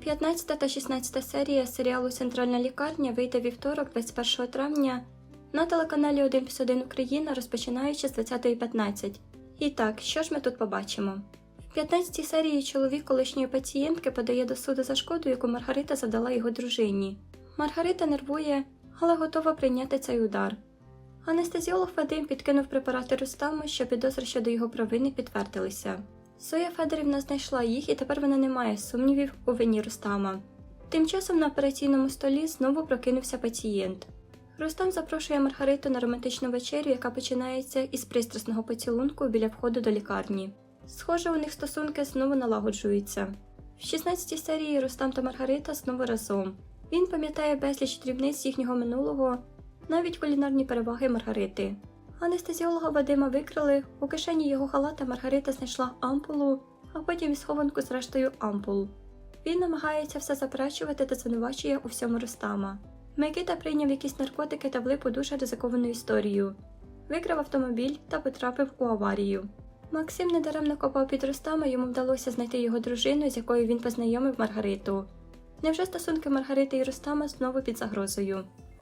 15 та 16 серія серіалу Центральна лікарня вийде вівторок 21 травня на телеканалі 1 плюс 1 Україна, розпочинаючи з 20.15. І так, що ж ми тут побачимо? В 15 серії чоловік колишньої пацієнтки подає до суду за шкоду, яку Маргарита завдала його дружині. Маргарита нервує, але готова прийняти цей удар. Анестезіолог Вадим підкинув препарати Рустаму, що підозри щодо його провини підтвердилися. Соя Федорівна знайшла їх, і тепер вона не має сумнівів у вині Рустама. Тим часом на операційному столі знову прокинувся пацієнт. Рустам запрошує Маргариту на романтичну вечерю, яка починається із пристрасного поцілунку біля входу до лікарні. Схоже, у них стосунки знову налагоджуються. В 16 серії Рустам та Маргарита знову разом. Він пам'ятає безліч дрібниць їхнього минулого, навіть кулінарні переваги Маргарити. Анестезіолога Вадима викрили, у кишені його халата Маргарита знайшла ампулу, а потім і схованку з рештою ампул. Він намагається все заперечувати та звинувачує у всьому Рустама. Микита прийняв якісь наркотики та влип у дуже ризиковану історію. Викрав автомобіль та потрапив у аварію. Максим недаремно копав під Рустама, йому вдалося знайти його дружину, з якою він познайомив Маргариту. Невже стосунки Маргарити і Рустама знову під загрозою?